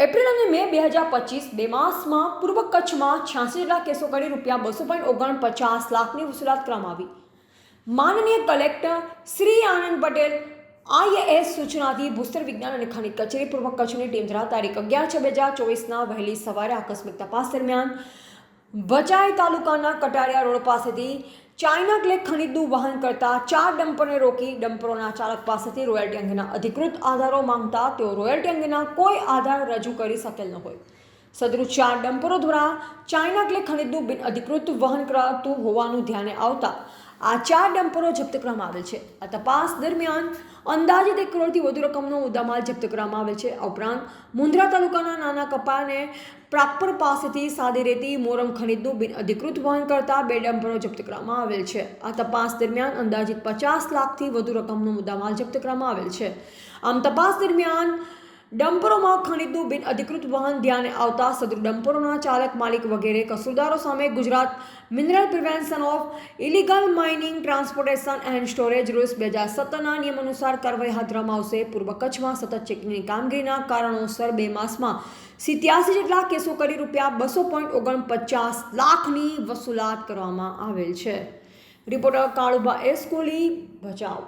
April અને મે બે હજાર પચીસ બે માસમાં પૂર્વ કચ્છમાં છ્યાસી લાખ કેસો કરી રૂપિયા બસો પોઈન્ટ ઓગણપચાસ લાખની વસૂલાત કરવામાં આવી. માનનીય કલેક્ટર શ્રી આનંદ પટેલ આઈએએસ સૂચનાથી ભૂસ્તર વિજ્ઞાન અને ખનિજ કચેરી પૂર્વ કચ્છની ટીમ દ્વારા તારીખ અગિયાર છ બે હજાર ચોવીસના વહેલી સવારે આકસ્મિક તપાસ દરમિયાન ભચાઈ તાલુકાના કટારિયા રોડ પાસેથી ચાઇના ક્લેક ખનીજનું વહન કરતા ચાર ડમ્પરને રોકી ડમ્પરોના ચાલક પાસેથી રોયલ્ટી અંગેના અધિકૃત આધારો માંગતા તેઓ રોયલ્ટી અંગેના કોઈ આધાર રજૂ કરી શકેલ ન હોય. સદરુ ચાર ડમ્પરો દ્વારા ચાઇના ક્લે બિન અધિકૃત વહન કરાતું હોવાનું ધ્યાને આવતા આ ચાર ડમ્પરો જપ્ત કરવામાં આવેલ છે. આ તપાસ દરમિયાન અંદાજિત એક કરોડથી વધુ રકમનો મુદ્દામાલ જપ્ત કરવામાં આવેલ છે. આ ઉપરાંત મુન્દ્રા તાલુકાના નાના કપાને પ્રાપર પાસેથી સાદી રેતી, મોરમ ખનીજનું બિન અધિકૃત વહન કરતા બે ડમ્પરો જપ્ત કરવામાં આવેલ છે. આ તપાસ દરમિયાન અંદાજિત પચાસ લાખથી વધુ રકમનો મુદ્દામાલ જપ્ત કરવામાં આવેલ છે. આમ તપાસ દરમિયાન ડમ્પરોમાં ખનીજનું બિન અધિકૃત વાહન ધ્યાને આવતા સદરુ ડમ્પરોના ચાલક માલિક વગેરે કસૂરદારો સામે Gujarat mineral prevention of illegal mining transportation and storage rules બે હજાર સત્તરના નિયમ અનુસાર કાર્યવાહી હાથ ધરવામાં આવશે. પૂર્વ કચ્છમાં સતત ચેકિંગની કામગીરીના કારણોસર બે માસમાં સિત્યાસી જેટલા કેસો કરી રૂપિયા બસો પોઈન્ટ ઓગણપચાસ લાખની વસૂલાત કરવામાં આવેલ છે. Reporter Kaluba S Kohli, Bhachau.